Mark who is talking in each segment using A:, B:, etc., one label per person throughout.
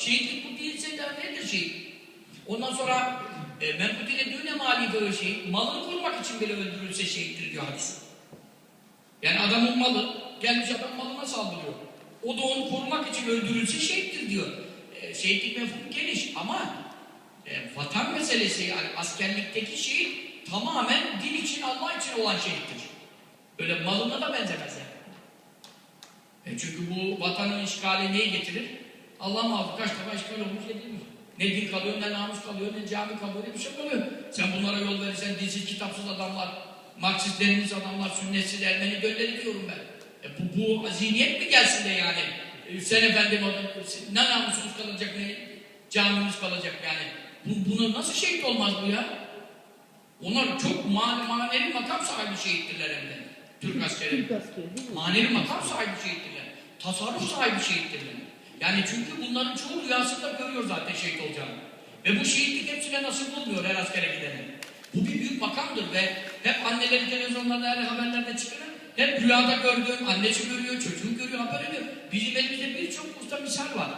A: Şehitlik bu değilse de nedir şehit? Ondan sonra e, men kutile düğüne mali böyle şey. Malını korumak için bile öldürülse şehittir diyor hadis. Yani adamın malı, gelmiş adam malına saldırıyor. O da onu korumak için öldürülse şehittir diyor. E, şehitlik mefhumu geniş ama e, vatan meselesi yani askerlikteki şehit tamamen din için, Allah için olan şehittir. Öyle malına da benzemez yani. E çünkü bu vatanın işgali neyi getirir? Allah muhafız kaç defa işgal olmuş edilmiş. Ne din kalıyor, ne namus kalıyor, ne cami kalıyor, ne bir şey kalıyor. Sen bunlara yol verirsen dinsiz, kitapsız adamlar, Marksist, Leninist adamlar, sünnetsiz, Ermeni dölleri diyorum ben. E bu, bu zihniyet mi gelsin de yani? E, efendim adam, ne namusumuz kalacak, ne camimiz kalacak yani. Bu, buna nasıl şehit olmaz bu ya? Onlar çok man manevi makam sahibi şehittirler hem de. Türk askeri.
B: Türk askeri?
A: Manevi makam sahibi şehittirler. Tasarruf sahibi şehittirler. Yani çünkü bunların çoğu rüyasında görüyor zaten şehit olacağını. Ve bu şehitlik hepsine nasip olmuyor her askere gidene. Bu bir büyük makamdır ve hep anneleri televizyonlarda her haberlerde çıkarır. Hep rüyada gördüğüm, annesi görüyor, çocuğu görüyor, haber ediyor. Bizim elimizde birçok usta misal var.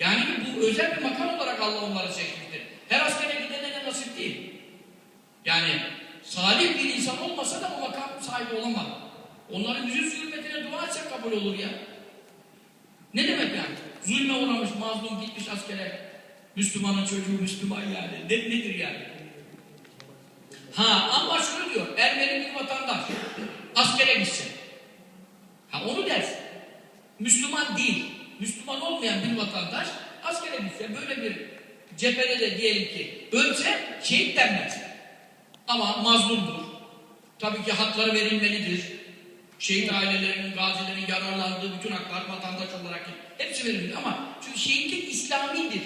A: Yani bu özel bir makam olarak Allah onları seçmiştir. Her askere gidene de nasip değil. Yani salih bir insan olmasa da o makam sahibi olamaz. Onların yüzü hürmetine dua etse kabul olur ya. Zulme uğramış, mazlum gitmiş askere. Müslümanın çocuğu Müslüman yani. Ne, nedir yani? Ha ama şunu diyor, Ermeni bir vatandaş askere gitse. Ha onu dersin. Müslüman değil, Müslüman olmayan bir vatandaş askere gitse böyle bir cephede de diyelim ki ölse şehit denmez. Ama mazlumdur. Tabii ki hakları verilmelidir. Şehit ailelerinin, gazilerin yararlandığı bütün haklar vatandaş olarak hepsi verilir ama çünkü şehitlik İslamidir.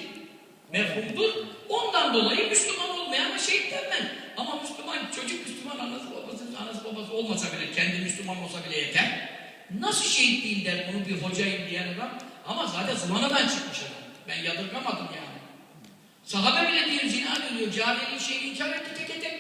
A: Mefhumdur. Ondan dolayı Müslüman olmayana şehit denmez. Ama Müslüman, çocuk Müslüman anası babası, anası babası olmasa bile, kendi Müslüman olsa bile yeter. Nasıl şehit değil der bunu bir hocayım diyen adam. Ama zaten zıvanadan çıkmış adam. Ben yadırgamadım yani. Sahabe bile diyor zina diyor, cariyeliğin şeyini inkar etti tek tek.